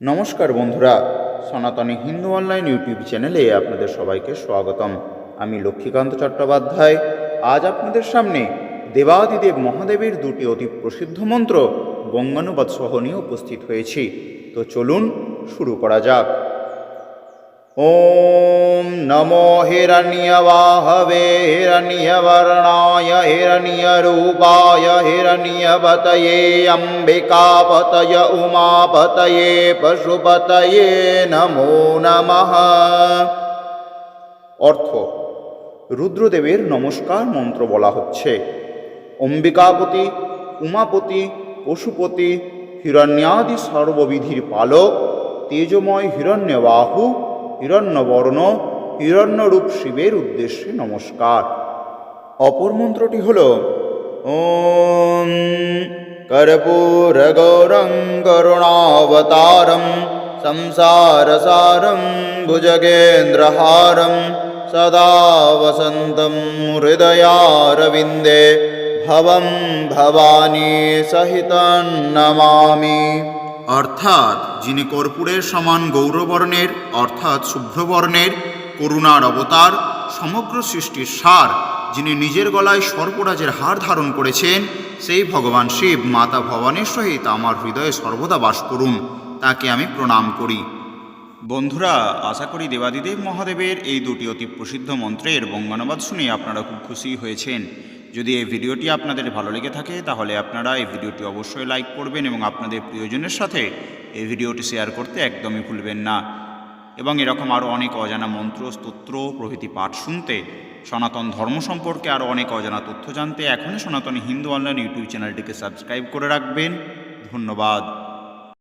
নমস্কার বন্ধুরা, সনাতনী হিন্দু অনলাইন ইউটিউব চ্যানেলে আপনাদের সবাইকে স্বাগতম। আমি লক্ষ্মীকান্ত চট্টোপাধ্যায়। আজ আপনাদের সামনে দেবাদিদেব মহাদেবের দুটি অতি প্রসিদ্ধ মন্ত্র বঙ্গানুবাদ সহ নিয়ে উপস্থিত হয়েছি। তো চলুন শুরু করা যাক। ॐ नमो हिरण्यवाहवे हिरण्यवर्णाय हिरण्यरूपाय हिरण्यपतये अम्बिकापतय उमापतये पशुपतये नमो নমঃ অর্থ রুদ্রদেবের নমস্কার মন্ত্র বলা হচ্ছে অম্বিকাপতি উমাপতি পশুপতি হিরণ্যাদি সর্ববিধির পালক তেজময় হিরণ্যবাহু হিরণ্যবর্ণ হিরণ্যরূপ শিবের উদ্দেশ্যে নমস্কার। অপর মন্ত্রটি হল, ওম কর্পূরগৌরং করুণাবতারম সংসারসারম ভুজগেন্দ্রহারম, সদা বসন্তম হৃদয়ারবিন্দে ভবম ভবানী সহিতং নমামি। অর্থাৎ যিনি কর্পূরের সমান গৌরবর্ণের, অর্থাৎ শুভ্রবর্ণের করুণার অবতার, সমগ্র সৃষ্টির সার, যিনি নিজের গলায় সর্পরাজের হার ধারণ করেছেন, সেই ভগবান শিব মাতা ভবানের সহিত আমার হৃদয়ে সর্বদা বাস করুন, তাকে আমি প্রণাম করি। বন্ধুরা, আশা করি দেবাদিদেব মহাদেবের এই দুটি অতি প্রসিদ্ধ মন্ত্রের বঙ্গানুবাদ শুনে আপনারা খুব খুশি হয়েছেন। যদি এই ভিডিওটি আপনাদের ভালো লেগে থাকে, তাহলে আপনারা এই ভিডিওটি অবশ্যই লাইক করবেন এবং আপনাদের প্রিয়জনের সাথে এই ভিডিওটি শেয়ার করতে একদমই ভুলবেন না। এবং এরকম আরও অনেক অজানা মন্ত্র, স্তোত্র, প্রভৃতি পাঠ শুনতে, সনাতন ধর্ম সম্পর্কে আরও অনেক অজানা তথ্য জানতে এখনই সনাতন হিন্দু অনলাইন ইউটিউব চ্যানেলটিকে সাবস্ক্রাইব করে রাখবেন। ধন্যবাদ।